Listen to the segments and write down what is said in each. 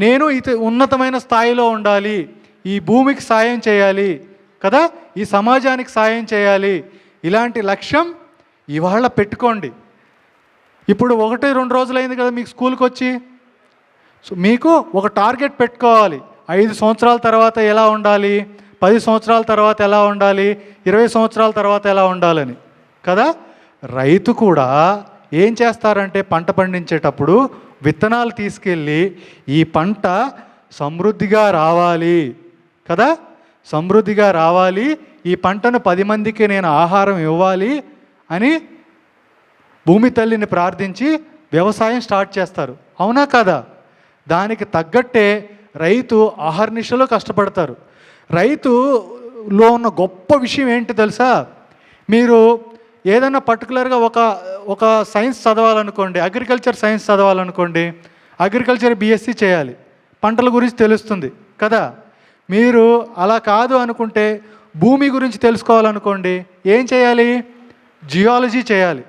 నేను ఇత ఉన్నతమైన స్థాయిలో ఉండాలి ఈ భూమికి సాయం చేయాలి కదా ఈ సమాజానికి సాయం చేయాలి ఇలాంటి లక్ష్యం ఇవాళ పెట్టుకోండి. ఇప్పుడు ఒకటి రెండు రోజులైంది కదా మీకు స్కూల్కి వచ్చి సో మీకు ఒక టార్గెట్ పెట్టుకోవాలి. ఐదు సంవత్సరాల తర్వాత ఎలా ఉండాలి పది సంవత్సరాల తర్వాత ఎలా ఉండాలి ఇరవై సంవత్సరాల తర్వాత ఎలా ఉండాలని. కదా? రైతు కూడా ఏం చేస్తారంటే పంట పండించేటప్పుడు విత్తనాలు తీసుకెళ్ళి ఈ పంట సమృద్ధిగా రావాలి కదా? సమృద్ధిగా రావాలి. ఈ పంటను పది మందికి నేను ఆహారం ఇవ్వాలి అని భూమి తల్లిని ప్రార్థించి వ్యవసాయం స్టార్ట్ చేస్తారు. అవునా కదా? దానికి తగ్గట్టే రైతు అహర్నిశలో కష్టపడతారు. రైతులో ఉన్న గొప్ప విషయం ఏంటి తెలుసా? మీరు ఏదైనా పర్టికులర్గా ఒక ఒక సైన్స్ చదవాలనుకోండి అగ్రికల్చర్ సైన్స్ చదవాలనుకోండి అగ్రికల్చర్ బీఎస్సీ చేయాలి. పంటల గురించి తెలుస్తుంది కదా? మీరు అలా కాదు అనుకుంటే భూమి గురించి తెలుసుకోవాలనుకోండి ఏం చేయాలి? జియాలజీ చేయాలి.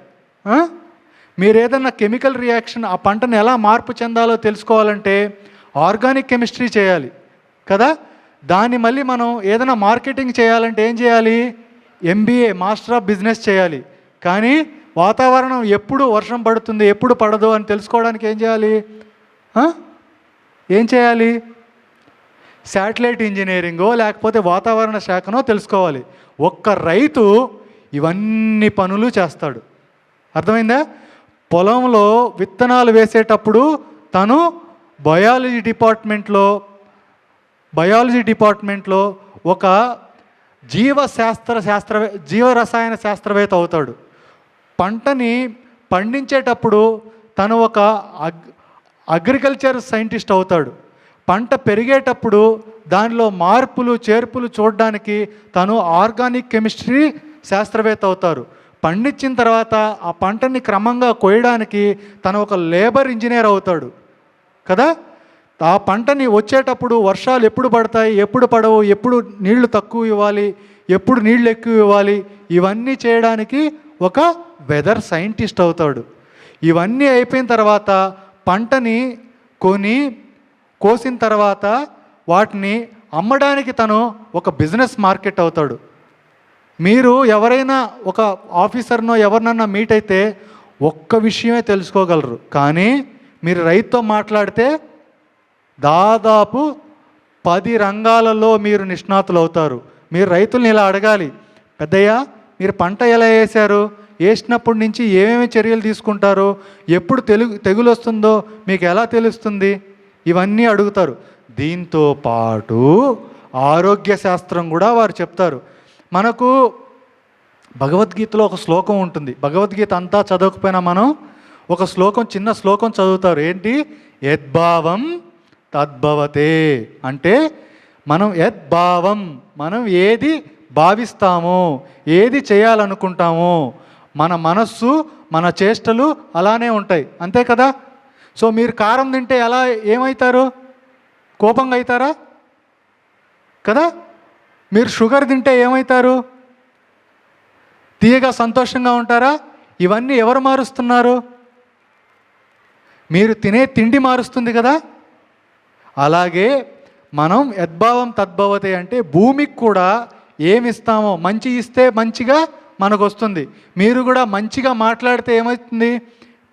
మీరు ఏదైనా కెమికల్ రియాక్షన్ ఆ పంటను ఎలా మార్పు చెందాలో తెలుసుకోవాలంటే ఆర్గానిక్ కెమిస్ట్రీ చేయాలి కదా? దాన్ని మళ్ళీ మనం ఏదైనా మార్కెటింగ్ చేయాలంటే ఏం చేయాలి? ఎంబీఏ మాస్టర్ ఆఫ్ బిజినెస్ చేయాలి. కానీ వాతావరణం ఎప్పుడు వర్షం పడుతుంది ఎప్పుడు పడదు అని తెలుసుకోవడానికి ఏం చేయాలి? ఏం చేయాలి? శాటిలైట్ ఇంజనీరింగో లేకపోతే వాతావరణ శాఖనో తెలుసుకోవాలి. ఒక్క రైతు ఇవన్నీ పనులు చేస్తాడు. అర్థమైందా? పొలంలో విత్తనాలు వేసేటప్పుడు తను బయాలజీ డిపార్ట్మెంట్లో బయాలజీ డిపార్ట్మెంట్లో ఒక జీవశాస్త్ర శాస్త్ర జీవరసాయన శాస్త్రవేత్త అవుతాడు. పంటని పండించేటప్పుడు తను ఒక అగ్ అగ్రికల్చర్ సైంటిస్ట్ అవుతాడు. పంట పెరిగేటప్పుడు దానిలో మార్పులు చేర్పులు చూడడానికి తను ఆర్గానిక్ కెమిస్ట్రీ శాస్త్రవేత్త అవుతారు. పండించిన తర్వాత ఆ పంటని క్రమంగా కోయడానికి తను ఒక లేబర్ ఇంజనీర్ అవుతాడు. కదా? ఆ పంటని వచ్చేటప్పుడు వర్షాలు ఎప్పుడు పడతాయి ఎప్పుడు పడవు ఎప్పుడు నీళ్ళు తక్కువ ఇవ్వాలి ఎప్పుడు నీళ్ళు ఎక్కువ ఇవ్వాలి ఇవన్నీ చేయడానికి ఒక వెదర్ సైంటిస్ట్ అవుతాడు. ఇవన్నీ అయిపోయిన తర్వాత పంటని కొని కోసిన తర్వాత వాటిని అమ్మడానికి తను ఒక బిజినెస్ మార్కెట్ అవుతాడు. మీరు ఎవరైనా ఒక ఆఫీసర్నో ఎవరినన్నా మీట్ అయితే ఒక్క విషయమే తెలుసుకోగలరు. కానీ మీరు రైతుతో మాట్లాడితే దాదాపు పది రంగాలలో మీరు నిష్ణాతులు అవుతారు మీరు రైతుల్ని ఇలా అడగాలి పెద్దయ్య మీరు పంట ఎలా వేశారు? వేసినప్పటి నుంచి ఏమేమి చర్యలు తీసుకుంటారు? ఎప్పుడు తెలుగు తెగులు వస్తుందో మీకు ఎలా తెలుస్తుంది? ఇవన్నీ అడుగుతారు. దీంతో పాటు ఆరోగ్య శాస్త్రం కూడా వారు చెప్తారు. మనకు భగవద్గీతలో ఒక శ్లోకం ఉంటుంది. భగవద్గీత అంతా చదవకపోయినా మనం ఒక శ్లోకం చిన్న శ్లోకం చదువుతారు. ఏంటి? యద్భావం తద్భవతే. అంటే మనం యద్భావం మనం ఏది భావిస్తామో ఏది చేయాలనుకుంటామో మన మనస్సు మన చేష్టలు అలానే ఉంటాయి. అంతే కదా? సో మీరు కారం తింటే ఎలా ఏమవుతారు కోపంగా అవుతారా కదా? మీరు షుగర్ తింటే ఏమవుతారు తీయగా సంతోషంగా ఉంటారా? ఇవన్నీ ఎవరు మారుస్తున్నారు? మీరు తినే తిండి మారుస్తుంది కదా? అలాగే మనం యద్భావం తద్భవతే అంటే భూమికి కూడా ఏమి ఇస్తామో మంచి ఇస్తే మంచిగా మనకు వస్తుంది మీరు కూడా మంచిగా మాట్లాడితే ఏమవుతుంది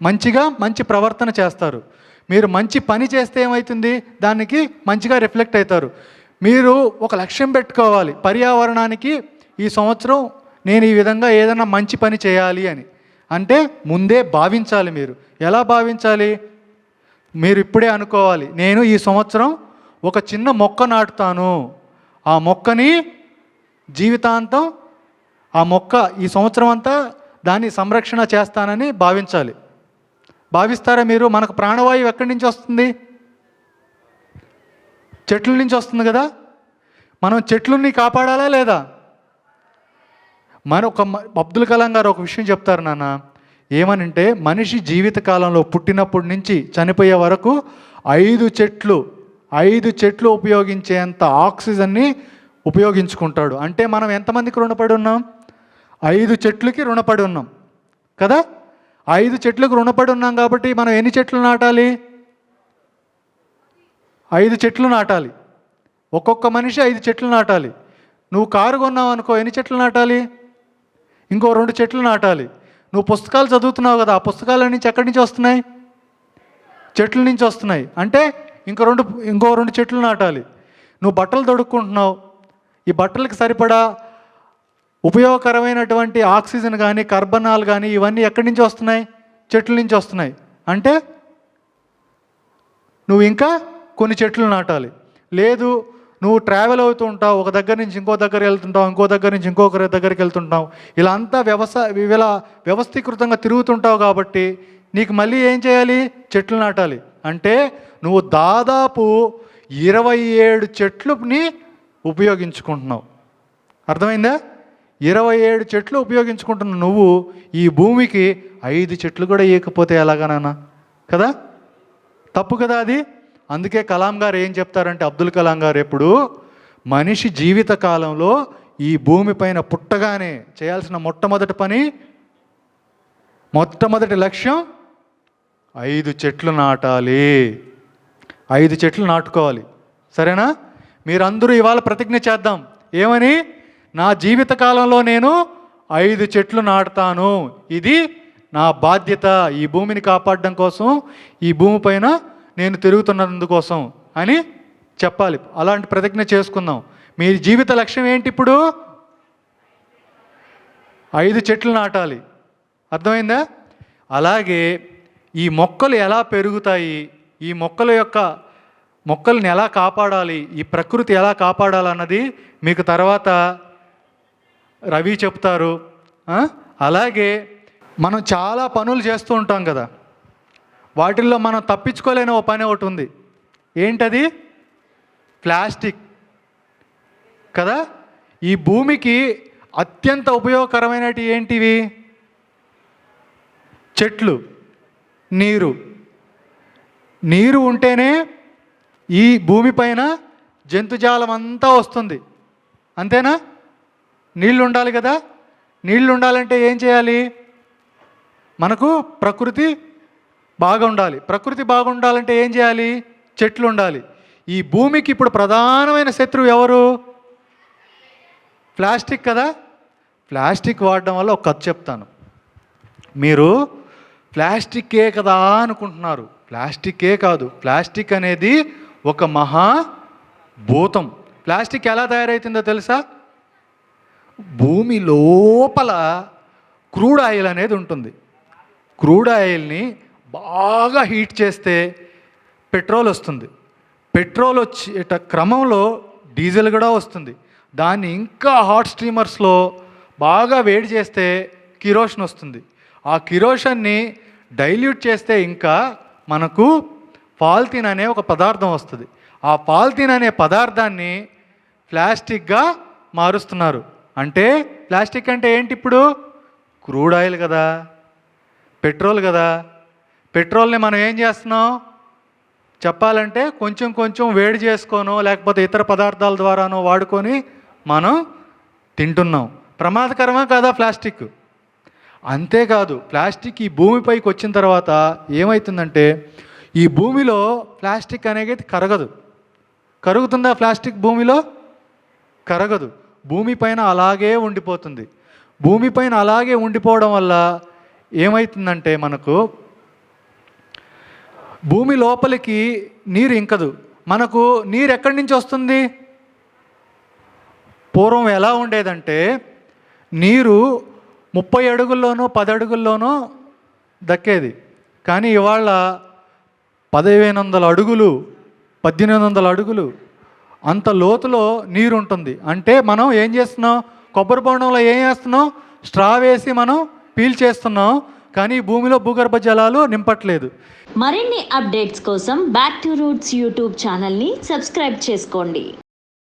మంచిగా మంచి ప్రవర్తన చేస్తారు. మీరు మంచి పని చేస్తే ఏమవుతుంది దానికి మంచిగా రిఫ్లెక్ట్ అవుతారు. మీరు ఒక లక్ష్యం పెట్టుకోవాలి. పర్యావరణానికి ఈ సంవత్సరం నేను ఈ విధంగా ఏదైనా మంచి పని చేయాలి అని. అంటే ముందే భావించాలి మీరు. ఎలా భావించాలి? మీరు ఇప్పుడే అనుకోవాలి. నేను ఈ సంవత్సరం ఒక చిన్న మొక్క నాటుతాను. ఆ మొక్కని జీవితాంతం ఆ మొక్క ఈ సంవత్సరం అంతా దాన్ని సంరక్షణ చేస్తానని భావించాలి. భావిస్తారా మీరు? మనకు ప్రాణవాయువు ఎక్కడి నుంచి వస్తుంది? చెట్ల నుంచి వస్తుంది కదా? మనం చెట్లని కాపాడాలా లేదా? మన ఒక అబ్దుల్ కలాం గారు ఒక విషయం చెప్తారు నాన్న. ఏమనంటే మనిషి జీవితకాలంలో పుట్టినప్పటి నుంచి చనిపోయే వరకు ఐదు చెట్లు ఐదు చెట్లు ఉపయోగించేంత ఆక్సిజన్ని ఉపయోగించుకుంటాడు. అంటే మనం ఎంతమందికి రుణపడి ఉన్నాం? ఐదు చెట్లకి రుణపడి ఉన్నాం. కదా? ఐదు చెట్లకు రుణపడి ఉన్నాం కాబట్టి మనం ఎన్ని చెట్లు నాటాలి? ఐదు చెట్లు నాటాలి. ఒక్కొక్క మనిషి ఐదు చెట్లు నాటాలి. నువ్వు కారు కొన్నావు అనుకో ఎన్ని చెట్లు నాటాలి? ఇంకో రెండు చెట్లు నాటాలి. నువ్వు పుస్తకాలు చదువుతున్నావు కదా ఆ పుస్తకాల నుంచి ఎక్కడి నుంచి వస్తున్నాయి? చెట్ల నుంచి వస్తున్నాయి. అంటే ఇంకో రెండు ఇంకో రెండు చెట్లు నాటాలి. నువ్వు బట్టలు తొడుక్కుంటున్నావు. ఈ బట్టలకు సరిపడా ఉపయోగకరమైనటువంటి ఆక్సిజన్ కానీ కార్బనాలు కానీ ఇవన్నీ ఎక్కడి నుంచి వస్తున్నాయి? చెట్ల నుంచి వస్తున్నాయి. అంటే నువ్వు ఇంకా కొన్ని చెట్లు నాటాలి. లేదు నువ్వు ట్రావెల్ అవుతూ ఉంటావు ఒక దగ్గర నుంచి ఇంకో దగ్గర వెళ్తుంటావు ఇంకో దగ్గర నుంచి ఇంకొకరి దగ్గరికి వెళ్తుంటావు. ఇలా అంతా వ్యవసాయ ఇలా వ్యవస్థీకృతంగా తిరుగుతుంటావు కాబట్టి నీకు మళ్ళీ ఏం చేయాలి? చెట్లు నాటాలి. అంటే నువ్వు దాదాపు ఇరవై ఏడు చెట్లుని ఉపయోగించుకుంటున్నావు. అర్థమైందా? ఇరవై ఏడు చెట్లు ఉపయోగించుకుంటున్న నువ్వు ఈ భూమికి ఐదు చెట్లు కూడా ఇవ్వకపోతే ఎలాగనన్నా కదా? తప్పు కదా అది? అందుకే కలాం గారు ఏం చెప్తారంటే అబ్దుల్ కలాం గారు ఎప్పుడు మనిషి జీవిత కాలంలో ఈ భూమిపైన పుట్టగానే చేయాల్సిన మొట్టమొదటి పని మొట్టమొదటి లక్ష్యం ఐదు చెట్లు నాటాలి. ఐదు చెట్లు నాటుకోవాలి. సరేనా? మీరందరూ ఇవాళ ప్రతిజ్ఞ చేద్దాం. ఏమని? నా జీవిత కాలంలో నేను ఐదు చెట్లు నాటుతాను. ఇది నా బాధ్యత. ఈ భూమిని కాపాడడం కోసం ఈ భూమి పైన నేను తిరుగుతున్నందుకోసం అని చెప్పాలి. అలాంటి ప్రతిజ్ఞ చేసుకుందాం. మీ జీవిత లక్ష్యం ఏంటి ఇప్పుడు? ఐదు చెట్లు నాటాలి. అర్థమైందా? అలాగే ఈ మొక్కలు ఎలా పెరుగుతాయి? ఈ మొక్కల యొక్క మొక్కల్ని ఎలా కాపాడాలి? ఈ ప్రకృతి ఎలా కాపాడాలన్నది మీకు తర్వాత రవి చెప్తారు. అలాగే మనం చాలా పనులు చేస్తూ ఉంటాం కదా. వాటిల్లో మనం తప్పించుకోలేని ఓ పని ఒకటి ఉంది. ఏంటది? ప్లాస్టిక్. కదా? ఈ భూమికి అత్యంత ఉపయోగకరమైనవి ఏంటివి? చెట్లు నీరు. నీరు ఉంటేనే ఈ భూమిపైన జంతుజాలం అంతా వస్తుంది. అంతేనా? నీళ్ళు ఉండాలి కదా? నీళ్ళు ఉండాలంటే ఏం చేయాలి? మనకు ప్రకృతి బాగా ఉండాలి ప్రకృతి బాగుండాలంటే ఏం చేయాలి? చెట్లు ఉండాలి ఈ భూమికి ఇప్పుడు ప్రధానమైన శత్రువు ఎవరు? ప్లాస్టిక్ కదా? ప్లాస్టిక్ వాడడం వల్ల ఒక కథ చెప్తాను. మీరు ప్లాస్టిక్కే కదా అనుకుంటున్నారు. ప్లాస్టిక్కే కాదు. ప్లాస్టిక్ అనేది ఒక మహా భూతం. ప్లాస్టిక్ ఎలా తయారవుతుందో తెలుసా? భూమి లోపల క్రూడ్ ఆయిల్ అనేది ఉంటుంది. క్రూడ్ ఆయిల్ని బాగా హీట్ చేస్తే పెట్రోల్ వస్తుంది. పెట్రోల్ వచ్చేట క్రమంలో డీజిల్ కూడా వస్తుంది. దాన్ని ఇంకా హాట్ స్ట్రీమర్స్లో బాగా వేడి చేస్తే కిరోషన్ వస్తుంది. ఆ కిరోషన్ని డైల్యూట్ చేస్తే ఇంకా మనకు పాల్తీన్ అనే ఒక పదార్థం వస్తుంది. ఆ పాల్తీన్ అనే పదార్థాన్ని ప్లాస్టిక్గా మారుస్తున్నారు. అంటే ప్లాస్టిక్ అంటే ఏంటి ఇప్పుడు? క్రూడ్ ఆయిల్ కదా పెట్రోల్ కదా పెట్రోల్ని మనం ఏం చేస్తున్నాం? చెప్పాలంటే కొంచెం కొంచెం వేడి చేసుకోనో లేకపోతే ఇతర పదార్థాల ద్వారానో వాడుకొని మనం తింటున్నాం. ప్రమాదకరమా కాదా ప్లాస్టిక్? అంతేకాదు ప్లాస్టిక్ ఈ భూమిపైకి వచ్చిన తర్వాత ఏమవుతుందంటే ఈ భూమిలో ప్లాస్టిక్ అనేది కరగదు. కరుగుతుందా ప్లాస్టిక్ భూమిలో? కరగదు. భూమిపైన అలాగే ఉండిపోతుంది. భూమిపైన అలాగే ఉండిపోవడం వల్ల ఏమవుతుందంటే మనకు భూమి లోపలికి నీరు ఇంకదు. మనకు నీరు ఎక్కడి నుంచి వస్తుంది? పూర్వం ఎలా ఉండేదంటే నీరు ముప్పై అడుగుల్లోనో పది అడుగుల్లోనో దక్కేది. కానీ ఇవాళ పదిహేను వందల అడుగులు పద్దెనిమిది వందల అడుగులు అంత లోతులో నీరు ఉంటుంది అంటే మనం ఏం చేస్తున్నాం? కొబ్బరి బోండంలో ఏం చేస్తున్నాం స్ట్రా వేసి మనం పీల్ చేస్తున్నాం. కానీ భూమిలో భూగర్భ జలాలు నింపట్లేదు. మరిన్ని అప్డేట్స్ కోసం బ్యాక్ టు రూట్స్ యూట్యూబ్ ఛానల్ని సబ్స్క్రైబ్ చేసుకోండి.